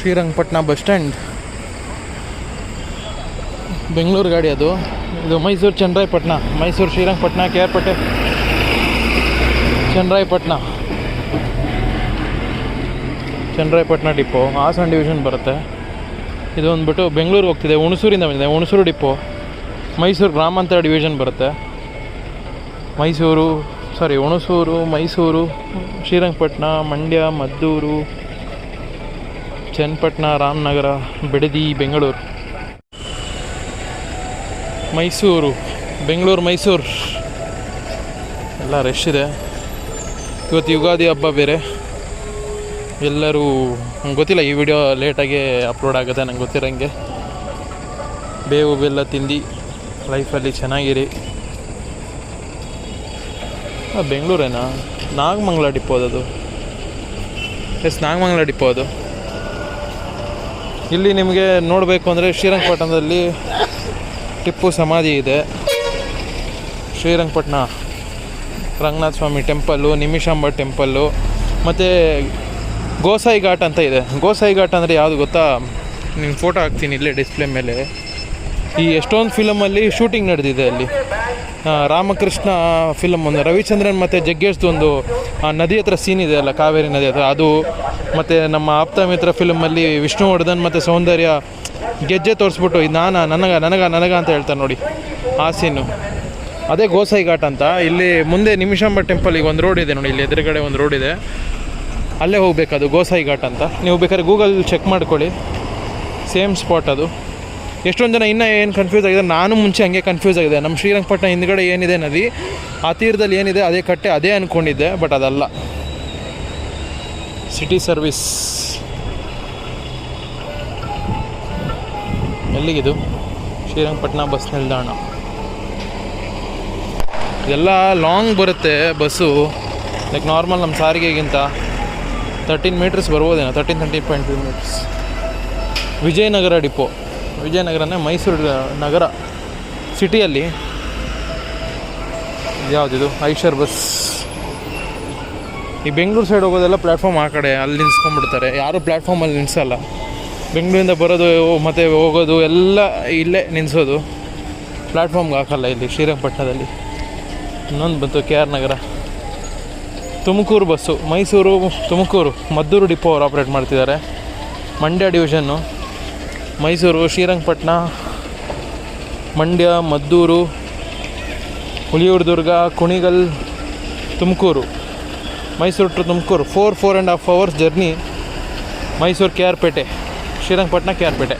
Srirangapatna bus stand. Bengaluru ಗಾಡಿ ಅದು. ಇದು Mysuru Channarayapatna Mysuru Srirangapatna K R Pete. Channarayapatna Channarayapatna depot. Hassan division ಬರುತ್ತೆ. ಇದು ಬಂದ್ಬಿಟ್ಟು ಬೆಂಗಳೂರಿಗೆ ಹೋಗ್ತಿದೆ. ಹುಣಸೂರಿಂದ ಬಂದಿದೆ. ಹುಣಸೂರು ಡಿಪೋ. ಮೈಸೂರು ಗ್ರಾಮಾಂತರ ಡಿವಿಷನ್ ಬರುತ್ತೆ. ಮೈಸೂರು ಸಾರಿ ಹುಣಸೂರು, ಮೈಸೂರು ಶ್ರೀರಂಗಪಟ್ಟಣ ಮಂಡ್ಯ, ಮದ್ದೂರು ಚನ್ನಪಟ್ಟಣ ರಾಮನಗರ, ಬಿಡದಿ, ಬೆಂಗಳೂರು. ಮೈಸೂರು ಬೆಂಗಳೂರು, ಮೈಸೂರು. ಎಲ್ಲ ರಶ್ ಇದೆ. ಇವತ್ತು ಯುಗಾದಿ ಹಬ್ಬ ಬೇರೆ. ಎಲ್ಲರೂ, ನಂಗೆ ಗೊತ್ತಿಲ್ಲ, ಈ ವಿಡಿಯೋ ಲೇಟಾಗಿ ಅಪ್ಲೋಡ್ ಆಗುತ್ತೆ, ನಂಗೆ ಗೊತ್ತಿರೋಂಗೆ. ಬೇವು, ಬೆಲ್ಲ ತಿಂದು ಲೈಫಲ್ಲಿ ಚೆನ್ನಾಗಿರಿ. ಬೆಂಗಳೂರೇನಾ? Nagamangala depot yes Nagamangala depot ಅದು. ಇಲ್ಲಿ ನಿಮಗೆ ನೋಡಬೇಕು ಅಂದರೆ ಶ್ರೀರಂಗಪಟ್ಟಣದಲ್ಲಿ ಟಿಪ್ಪು ಸಮಾಧಿ ಇದೆ. ಶ್ರೀರಂಗಪಟ್ಟಣ ರಂಗನಾಥ ಸ್ವಾಮಿ ಟೆಂಪಲ್ಲು, ನಿಮಿಷಾಂಬ ಟೆಂಪಲ್ಲು, ಮತ್ತು ಗೋಸಾಯಿ ಘಾಟ್ ಅಂತ ಇದೆ. ಗೋಸಾಯಿ ಘಾಟ್ ಅಂದರೆ ಯಾವುದು ಗೊತ್ತಾ? ನಿಮ್ಗೆ ಫೋಟೋ ಹಾಕ್ತೀನಿ ಇಲ್ಲೇ ಡಿಸ್ಪ್ಲೇ ಮೇಲೆ. ಈ ಎಷ್ಟೊಂದು ಫಿಲಮಲ್ಲಿ ಶೂಟಿಂಗ್ ನಡೆದಿದೆ ಅಲ್ಲಿ. ರಾಮಕೃಷ್ಣ ಫಿಲಮ್ ಒಂದು, ರವಿಚಂದ್ರನ್ ಮತ್ತು ಜಗ್ಗೇಶ್ದು ಒಂದು ನದಿ ಹತ್ರ ಸೀನ್ ಇದೆ ಅಲ್ಲ, ಕಾವೇರಿ ನದಿ ಹತ್ರ. ಅದು ಮತ್ತು ನಮ್ಮ ಆಪ್ತ ಮಿತ್ರ ಫಿಲಮಲ್ಲಿ ವಿಷ್ಣುವರ್ಧನ್ ಮತ್ತು ಸೌಂದರ್ಯ ಗೆಜ್ಜೆ ತೋರಿಸ್ಬಿಟ್ಟು ನಾನು ನಾನ, ನನಗ ನನಗ ನನಗ ಅಂತ ಹೇಳ್ತಾರೆ ನೋಡಿ, ಆ ಸೀನು ಅದೇ ಗೋಸಾಯಿ ಘಾಟ್ ಅಂತ. ಇಲ್ಲಿ ಮುಂದೆ ನಿಮಿಷಾಂಬ ಟೆಂಪಲ್ ಈಗ ಒಂದು ರೋಡ್ ಇದೆ ನೋಡಿ, ಇಲ್ಲಿ ಎದುರುಗಡೆ ಒಂದು ರೋಡ್ ಇದೆ. ಅಲ್ಲೇ ಹೋಗ್ಬೇಕು ಅದು ಗೋಸಾಯಿ ಘಾಟ್ ಅಂತ. ನೀವು ಬೇಕಾದ್ರೆ ಗೂಗಲ್ ಚೆಕ್ ಮಾಡ್ಕೊಳ್ಳಿ. ಸೇಮ್ ಸ್ಪಾಟ್ ಅದು. ಎಷ್ಟೊಂದು ಜನ ಇನ್ನೂ ಏನು ಕನ್ಫ್ಯೂಸ್ ಆಗಿದೆ? ನಾನು ಮುಂಚೆ ಹಂಗೆ ಕನ್ಫ್ಯೂಸ್ ಆಗಿದೆ ನಮ್ಮ ಶ್ರೀರಂಗಪಟ್ಟಣ ಹಿಂದ್ಗಡೆ ಏನಿದೆ ನದಿ, ಆ ತೀರದಲ್ಲಿ ಏನಿದೆ, ಅದೇ ಕಟ್ಟೆ, ಅದೇ ಅಂದ್ಕೊಂಡಿದ್ದೆ ಬಟ್ ಅದಲ್ಲ. ಸಿಟಿ ಸರ್ವಿಸ್ ಎಲ್ಲಿಗಿದು? ಶ್ರೀರಂಗಪಟ್ಟಣ ಬಸ್ ನಿಲ್ದಾಣ. ಇದೆಲ್ಲ ಲಾಂಗ್ ಬರುತ್ತೆ ಬಸ್ಸು. ಲೈಕ್ ನಾರ್ಮಲ್ ನಮ್ಮ ಸಾರಿಗೆಗಿಂತ thirteen metres ಬರ್ಬೋದೇನೋ thirteen thirteen point five metres Vijayanagara depot ವಿಜಯನಗರನೇ Mysuru ನಗರ ಸಿಟಿಯಲ್ಲಿ ಯಾವುದಿದು ಐಷರ್ ಬಸ್. ಈ ಬೆಂಗಳೂರು ಸೈಡ್ ಹೋಗೋದೆಲ್ಲ ಪ್ಲ್ಯಾಟ್ಫಾರ್ಮ್ ಆ ಕಡೆ ಅಲ್ಲಿ ನಿಲ್ಸ್ಕೊಂಡ್ಬಿಡ್ತಾರೆ. ಯಾರು ಪ್ಲ್ಯಾಟ್ಫಾರ್ಮಲ್ಲಿ ನಿಲ್ಲಿಸಲ್ಲ ಬೆಂಗಳೂರಿಂದ ಬರೋದು, ಮತ್ತು ಹೋಗೋದು ಎಲ್ಲ ಇಲ್ಲೇ ನಿಲ್ಲಿಸೋದು ಪ್ಲ್ಯಾಟ್ಫಾರ್ಮ್ಗೆ ಹಾಕಲ್ಲ ಇಲ್ಲಿ ಶ್ರೀರಂಗಪಟ್ಟಣದಲ್ಲಿ. ಇನ್ನೊಂದು ಬಂತು K R Nagara. Tumakuru bus. Mysuru, Tumakuru, Maddur depot ಅವ್ರು ಆಪ್ರೇಟ್ ಮಾಡ್ತಿದ್ದಾರೆ. Mandya division Mysuru Srirangapatna Mandya, Maddur, Huliyur, Durga, Kunigal, Tumakuru. Mysuru to Tumakuru. Four four and half hours journey Mysuru K R Pete Srirangapatna K R Pete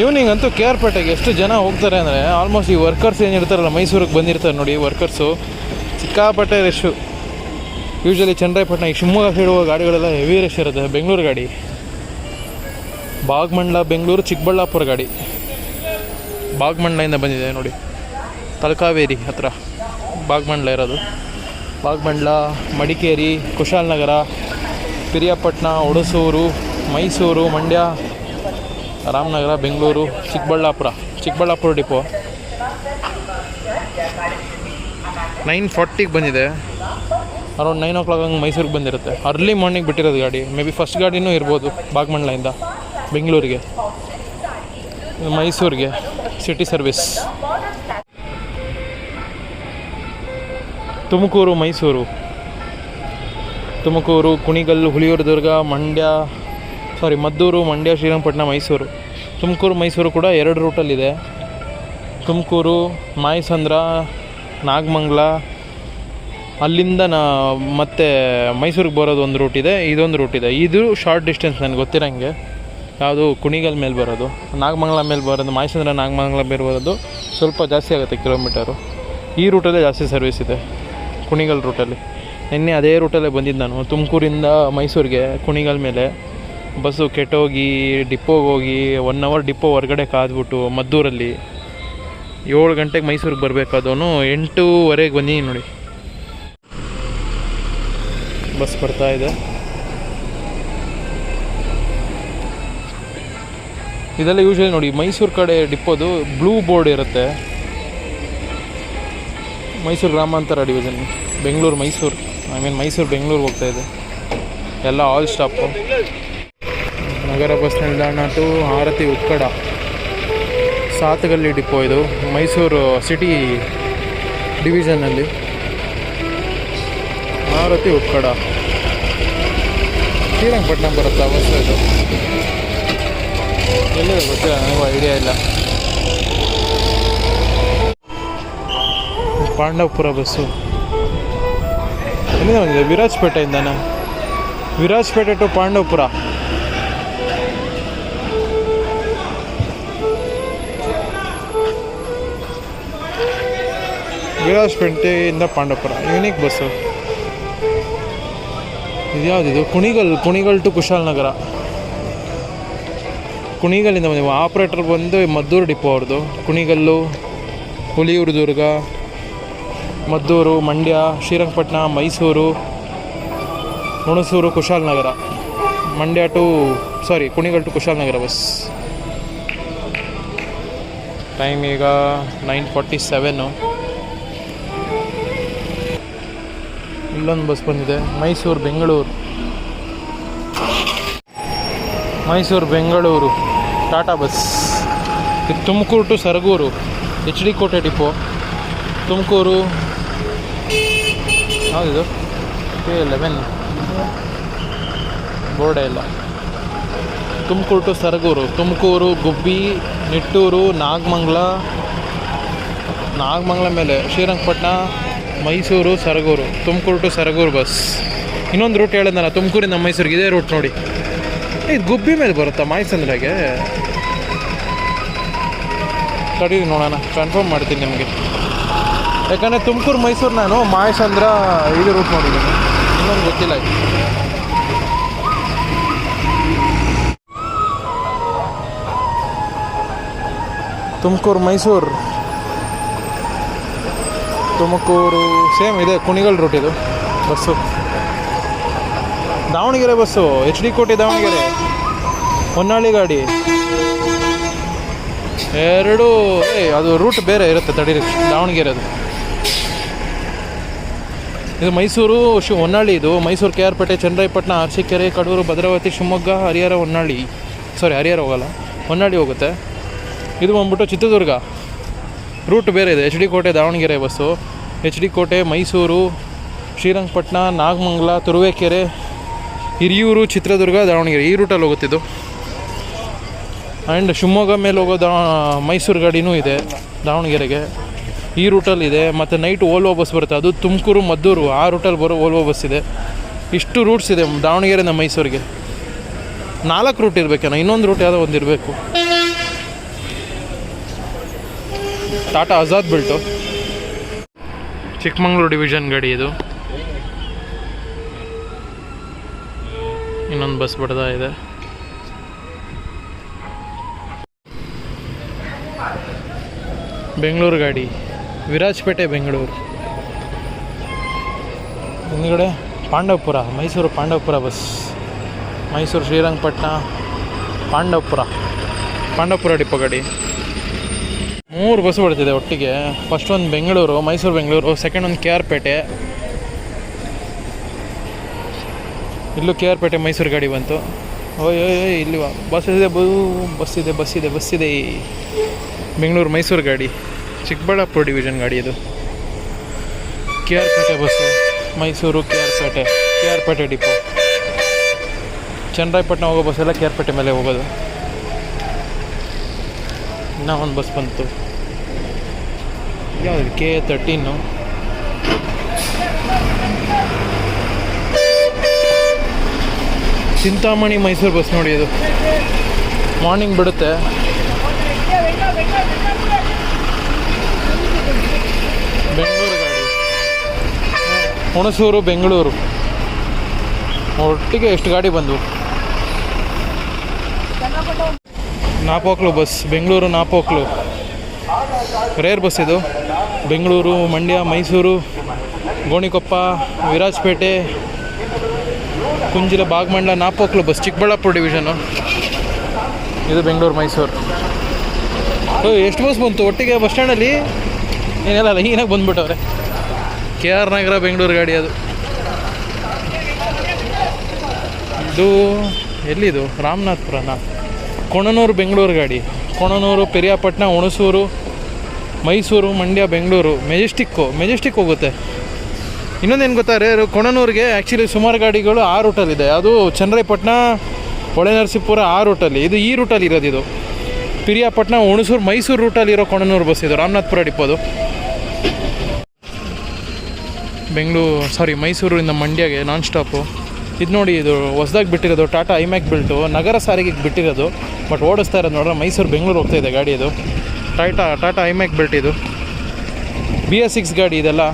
evening ಅಂತೂ K R ಪೇಟೆಗೆ ಎಷ್ಟು ಜನ ಹೋಗ್ತಾರೆ ಅಂದರೆ almost ಈ workers ಏನಿರ್ತಾರಲ್ಲ ಮೈಸೂರಿಗೆ ಬಂದಿರ್ತಾರೆ ನೋಡಿ ವರ್ಕರ್ಸು ಸಿಕ್ಕಾಪಟ್ಟೆ ರಶ್ಶು ಯೂಶ್ವಲಿ ಚನ್ನರಾಯಪಟ್ಟಣ ಈ ಶಿವಮೊಗ್ಗ ಹೋಗೋ ಗಾಡಿಗಳೆಲ್ಲ ಹೆವಿ ರಶ್ ಇರುತ್ತೆ, ಬೆಂಗಳೂರು ಗಾಡಿ. ಬಾಗಮಂಡ್ಲ, ಬೆಂಗಳೂರು, ಚಿಕ್ಕಬಳ್ಳಾಪುರ ಗಾಡಿ. ಬಾಗಮಂಡ್ಲದಿಂದ ಬಂದಿದೆ ನೋಡಿ. ತಲಕಾವೇರಿ ಹತ್ರ ಬಾಗಮಂಡ್ಲ ಇರೋದು. ಬಾಗಮಂಡ್ಲ, ಮಡಿಕೇರಿ, ಕುಶಾಲನಗರ ಪಿರಿಯಾಪಟ್ಟಣ ಹುಣಸೂರು ಮೈಸೂರು, ಮಂಡ್ಯ, ರಾಮನಗರ, ಬೆಂಗಳೂರು, ಚಿಕ್ಕಬಳ್ಳಾಪುರ. ಚಿಕ್ಕಬಳ್ಳಾಪುರ ಡಿಪೋ. ನೈನ್ ಫಾರ್ಟಿಗೆ ಬಂದಿದೆ. ಅರೌಂಡ್ ನೈನ್ ಓ ಕ್ಲಾಕ್ ಹಂಗೆ ಮೈಸೂರಿಗೆ ಬಂದಿರುತ್ತೆ. ಅರ್ಲಿ ಮಾರ್ನಿಂಗ್ ಬಿಟ್ಟಿರೋದು ಗಾಡಿ. ಮೇ ಬಿ ಫಸ್ಟ್ ಗಾಡಿನೂ ಇರ್ಬೋದು ಬಾಗಮಂಡ್ಲದಿಂದ. ಬೆಂಗಳೂರಿಗೆ, ಮೈಸೂರಿಗೆ city service Tumakuru, Mysuru. Tumakuru Kunigal Huliyur Durga Mandya sorry Maddur, Mandya, Srirangapatna, Mysuru. Tumakuru, Mysuru ಕೂಡ ಎರಡು ರೂಟಲ್ಲಿದೆ ತುಮಕೂರು, ಮಾಯಸಂದ್ರ, ನಾಗಮಂಗಲ, ಅಲ್ಲಿಂದ ನಾ ಮತ್ತೆ ಮೈಸೂರಿಗೆ ಬರೋದು ಒಂದು ರೂಟ್ ಇದೆ, ಇದೊಂದು ರೂಟ್ ಇದೆ. ಇದು ಶಾರ್ಟ್ ಡಿಸ್ಟೆನ್ಸ್ ನನಗೆ, ಗೊತ್ತಿರೋಂಗೆ. ಯಾವುದು ಕುಣಿಗಲ್ ಮೇಲೆ ಬರೋದು, ನಾಗಮಂಗಲ ಮೇಲೆ ಬರೋದು ಮಾಯಸಂದ್ರ ನಾಗಮಂಗಲ ಮೇಲೆ ಬರೋದು ಸ್ವಲ್ಪ ಜಾಸ್ತಿ ಆಗುತ್ತೆ ಕಿಲೋಮೀಟರು. ಈ ರೂಟಲ್ಲೇ ಜಾಸ್ತಿ ಸರ್ವಿಸ್ ಇದೆ, ಕುಣಿಗಲ್ ರೂಟಲ್ಲಿ. ನಿನ್ನೆ ಅದೇ ರೂಟಲ್ಲೇ ಬಂದಿದ್ದು ನಾನು, ತುಮಕೂರಿಂದ ಮೈಸೂರಿಗೆ ಕುಣಿಗಲ್ ಮೇಲೆ. ಬಸ್ಸು ಕೆಟ್ಟೋಗಿ ಡಿಪ್ಪೋಗೆ ಹೋಗಿ ಒನ್ ಅವರ್ ಡಿಪ್ಪೋ ಹೊರಗಡೆ ಕಾದ್ಬಿಟ್ಟು ಮದ್ದೂರಲ್ಲಿ ಏಳು ಗಂಟೆಗೆ ಮೈಸೂರಿಗೆ ಬರಬೇಕಾದವನು ಎಂಟೂವರೆಗೆ ಬಂದೀನಿ ನೋಡಿ. ಬಸ್ ಬರ್ತಾ ಇದೆ. ಇದೆಲ್ಲ ಯೂಶ್ವಲಿ ನೋಡಿ, ಮೈಸೂರು ಕಡೆ ಡಿಪ್ಪೋದು ಬ್ಲೂ ಬೋರ್ಡ್ ಇರುತ್ತೆ. ಮೈಸೂರು ಗ್ರಾಮಾಂತರ division Bengaluru, Mysuru. I mean Mysuru, Bengaluru ಹೋಗ್ತಾ ಇದೆ. ಎಲ್ಲ ಆಲ್ ಸ್ಟಾಪು ನಗರ ಬಸ್ ನಿಲ್ದಾಣ ಟು ಆರತಿ ಉತ್ಕಡ ಸಾತಗಲ್ಲಿ ಡಿಪೋ ಇದು, ಮೈಸೂರು ಸಿಟಿ ಡಿವಿಷನಲ್ಲಿ ಆರತಿ ಉತ್ಕಡ ಶ್ರೀರಂಗಪಟ್ಟಣ ಬರುತ್ತಾ, ಬಸ್ ಇದು? ಎಲ್ಲಿದೆ ಗೊತ್ತಿಲ್ಲ, ನನಗೂ ಐಡಿಯಾ ಇಲ್ಲ. ಪಾಂಡವಪುರ ಬಸ್ಸು. ಎಲ್ಲಿಂದ ಬಂದಿದೆ? ವಿರಾಜಪೇಟೆಯಿಂದನಾ? ವಿರಾಜಪೇಟೆ ಟು ಪಾಂಡವಪುರ. ವಿರಾಜಪೇಟೆಯಿಂದ ಪಾಂಡವಪುರ. Unique bus. ಇದು? ಯಾವುದಿದು ಕುಣಿಗಲ್ ಕುಣಿಗಲ್ ಟು ಕುಶಾಲನಗರ ಕುಣಿಗಲ್ಲಿಂದ ಬಂದಿವೆ ಆಪ್ರೇಟರ್ ಬಂದು ಮದ್ದೂರು ಡಿಪೋ ಅವ್ರದ್ದು. Kunigal, Huliyur Durga, Maddur, Mandya, Srirangapatna, Mysuru, Hunsur Kushalnagar Mandya to sorry Kunigal to Kushalnagar bus. Time ಈಗ ನೈನ್ ಫಾರ್ಟಿ ಸೆವೆನು ಇಲ್ಲೊಂದು ಬಸ್ ಬಂದಿದೆ. ಮೈಸೂರು, ಬೆಂಗಳೂರು. ಮೈಸೂರು, ಬೆಂಗಳೂರು. ಟಾಟಾ ಬಸ್ ಇದು Tumakuru to Saragur, H D Kote depot. Tumakuru. ಹೌದು K eleven ಬೋರ್ಡೇ ಇಲ್ಲ. Tumakuru to Saragur, Tumakuru, Gubbi, Nittur, Nagamangala. Nagamangala ಮೇಲೆ Srirangapatna, Mysuru, Saragur. Tumakuru to Saragur bus. ಇನ್ನೊಂದು route ಹೇಳಿದ್ನಲ್ಲ, ತುಮಕೂರಿಂದ ಮೈಸೂರಿಗೆ ಇದೇ ರೂಟ್ ನೋಡಿ. ಇದು ಗುಬ್ಬಿ ಮೇಲೆ ಬರುತ್ತಾ ಮಾಯ್ಸಂದ್ರಾಗೆ ತಡೀರಿ ನೋಡೋಣ. ಕನ್ಫರ್ಮ್ ಮಾಡ್ತೀನಿ ನಿಮಗೆ. ಯಾಕಂದರೆ ತುಮಕೂರು, ಮೈಸೂರು ನಾನು ಮಾಯಸಂದ್ರ ಇದು ರೂಟ್ ನೋಡಿದ್ದೀನಿ. ಇನ್ನೊಂದು ಗೊತ್ತಿಲ್ಲ ತುಮಕೂರು, ಮೈಸೂರು. ತುಮಕೂರು ಸೇಮ್ ಇದೆ, ಕುಣಿಗಲ್ ರೂಟ್ ಇದು. Bus. Davanagere bus H D Kote, Davanagere. Honnali ಗಾಡಿ. ಎರಡು ಏ ಅದು ರೂಟ್ ಬೇರೆ ಇರುತ್ತೆ, ತಡೀರಿ ದಾವಣಗೆರೆ ಅದು ಇದು ಮೈಸೂರು ಶಿ, ಹೊನ್ನಾಳಿ ಇದು. Mysuru K R Pete, Channarayapatna Arsikere Kadur, Bhadravati, Shivamogga, Harihara, Honnali. Sorry Harihara ಹೋಗಲ್ಲ. ಹೊನ್ನಾಳಿ ಹೋಗುತ್ತೆ. ಇದು ಬಂದ್ಬಿಟ್ಟು ಚಿತ್ರದುರ್ಗ. ರೂಟ್ ಬೇರೆ ಇದೆ. H D Kote, Davanagere bus. H D ಕೋಟೆ, ಮೈಸೂರು, ಶ್ರೀರಂಗಪಟ್ಟಣ, ನಾಗಮಂಗಲ, ತುರುವೇಕೆರೆ, ಹಿರಿಯೂರು, ಚಿತ್ರದುರ್ಗ, ದಾವಣಗೆರೆ. ಈ ರೂಟಲ್ಲಿ ಹೋಗುತ್ತಿದ್ದು ಆ್ಯಂಡ್ ಶಿವಮೊಗ್ಗ ಮೇಲೆ ಹೋಗೋ ದಾ, ಮೈಸೂರು ಗಾಡಿನೂ ಇದೆ, ದಾವಣಗೆರೆಗೆ. ಈ ರೂಟಲ್ಲಿ ಇದೆ. ಮತ್ತು ನೈಟ್ ಓಲ್ವೋ ಬಸ್ ಬರುತ್ತೆ. ಅದು ತುಮಕೂರು, ಮದ್ದೂರು, ಆ ರೂಟಲ್ಲಿ ಬರೋ ಓಲ್ವೋ ಬಸ್ ಇದೆ. ಇಷ್ಟು ರೂಟ್ಸ್ ಇದೆ ದಾವಣಗೆರೆಯಿಂದ ಮೈಸೂರಿಗೆ. ನಾಲ್ಕು ರೂಟ್ ಇರಬೇಕೇನೋ, ಇನ್ನೊಂದು ರೂಟ್ ಯಾವುದೋ ಒಂದು ಇರಬೇಕು. Tata Azad built Chikkamagaluru division ಗಾಡಿ ಇದು. ಇನ್ನೊಂದು ಬಸ್ ಬಿಡ್ತಾ ಇದೆ ಬೆಂಗಳೂರು ಗಾಡಿ. ವಿರಾಜಪೇಟೆ, ಬೆಂಗಳೂರು. ಹಿಂದ್ಗಡೆ ಪಾಂಡವಪುರ, ಮೈಸೂರು ಪಾಂಡವಪುರ ಬಸ್. ಮೈಸೂರು ಶ್ರೀರಂಗಪಟ್ಟಣ, ಪಾಂಡವಪುರ. ಪಾಂಡವಪುರ ಡಿಪೋ ಗಾಡಿ. ಮೂರು ಬಸ್ ಬಿಡ್ತಿದೆ ಒಟ್ಟಿಗೆ. ಫಸ್ಟ್ ಒಂದು ಬೆಂಗಳೂರು, ಮೈಸೂರು, ಬೆಂಗಳೂರು ಸೆಕೆಂಡ್ ಒಂದು ಕೆ ಆರ್ ಪೇಟೆ. ಇಲ್ಲೂ ಕೆ ಆರ್ ಪೇಟೆ, ಮೈಸೂರು ಗಾಡಿ ಬಂತು. ಓಯ್ ಓಯ್ ಇಲ್ಲಿ. ಬಸ್ ಇದೆ ಬಸ್ ಇದೆ ಬಸ್ ಇದೆ ಬಸ್ ಇದೆ. ಬೆಂಗಳೂರು ಮೈಸೂರು ಗಾಡಿ, ಚಿಕ್ಕಬಳ್ಳಾಪುರ ಡಿವಿಷನ್ ಗಾಡಿ ಇದು. K R Pete bus Mysuru K R Pete K R Pete depot Channarayapatna ಹೋಗೋ ಬಸ್ ಎಲ್ಲ ಕೆ ಆರ್ ಪೇಟೆ ಮೇಲೆ ಹೋಗೋದು. ಇನ್ನೂ ಒಂದು ಬಸ್ ಬಂತು. ಯಾವುದು K thirteen Chintamani Mysuru bus ನೋಡಿ ಇದು. ಮಾರ್ನಿಂಗ್ ಬಿಡುತ್ತೆ ಬೆಂಗಳೂರು ಗಾಡಿ ಹುಣಸೂರು, ಬೆಂಗಳೂರು. ಒಟ್ಟಿಗೆ ಎಷ್ಟು ಗಾಡಿ ಬಂದವು? Napoklu bus, Bengaluru Napoklu. Rare bus ಇದು. ಬೆಂಗಳೂರು, ಮಂಡ್ಯ, ಮೈಸೂರು, ಗೋಣಿಕೊಪ್ಪ, ವಿರಾಜಪೇಟೆ, ಕುಂಜಿಲ, ಬಾಗಮಂಡ್ಲ, ನಾಪೋಕ್ಲು ಬಸ್, ಚಿಕ್ಕಬಳ್ಳಾಪುರ ಡಿವಿಷನು ಇದು ಬೆಂಗಳೂರು, ಮೈಸೂರು. ಎಷ್ಟು ಬಸ್ ಬಂತು? ಒಟ್ಟಿಗೆ ಬಸ್ ಸ್ಟ್ಯಾಂಡಲ್ಲಿ? ಏನಿಲ್ಲ, ಲೈನಾಗಿ ಬಂದ್ಬಿಟ್ಟವ್ರೆ. ಕೆ ಆರ್ ನಗರ, ಬೆಂಗಳೂರು ಗಾಡಿ ಅದು. ಇದು ಎಲ್ಲಿದು ರಾಮನಾಥ್ಪುರನ? ಕೊಣನೂರು, ಬೆಂಗಳೂರು ಗಾಡಿ. ಕೊಣನೂರು, ಪೆರಿಯಾಪಟ್ಟಣ, ಹುಣಸೂರು, ಮೈಸೂರು, ಮಂಡ್ಯ, ಬೆಂಗಳೂರು. ಮೆಜೆಸ್ಟಿಕ್ಕು ಮೆಜೆಸ್ಟಿಕ್ ಹೋಗುತ್ತೆ. ಇನ್ನೊಂದೇನು ಗೊತ್ತಾ, ರೇ ಕೊಣನೂರಿಗೆ ಆ್ಯಕ್ಚುಲಿ ಸುಮಾರು ಗಾಡಿಗಳು ಆ ರೂಟಲ್ಲಿದೆ ಅದು ಚನ್ನರಾಯಪಟ್ಟಣ, ಹೊಳೆನರಸೀಪುರ ಆ ರೂಟಲ್ಲಿ ಇದು ಈ ರೂಟಲ್ಲಿ ಇರೋದು ಇದು. ಪಿರಿಯಾಪಟ್ಟಣ, ಹುಣಸೂರು, ಮೈಸೂರು ರೂಟಲ್ಲಿರೋ ಕೊಣನೂರು ಬಸ್ ಇದು. ರಾಮನಾಥ್ಪುರ ಡಿಪ್ಪೋದು ಬೆಂಗಳೂರು ಸಾರಿ ಮೈಸೂರಿಂದ ಮಂಡ್ಯಗೆ ನಾನ್ ಸ್ಟಾಪು ಇದು ನೋಡಿ ಇದು ಹೊಸ್ದಾಗಿ ಬಿಟ್ಟಿರೋದು ಟಾಟಾ ಐಮ್ಯಾಕ್ ಬಿಲ್ಟು ನಗರ ಸಾರಿಗೆಗೆ ಬಿಟ್ಟಿರೋದು ಬಟ್ ಓಡಿಸ್ತಾ ಇರೋದು ನೋಡ್ರೆ ಮೈಸೂರು, ಬೆಂಗಳೂರು ಹೋಗ್ತಾ ಇದೆ ಗಾಡಿ ಇದು. ಟಾಟಾ ಟಾಟಾ ಐಮ್ಯಾಕ್ ಬಿಲ್ಟ್ ಇದು. ಬಿ ಎಸ್ ಸಿಕ್ಸ್ ಗಾಡಿ ಇದೆಲ್ಲ.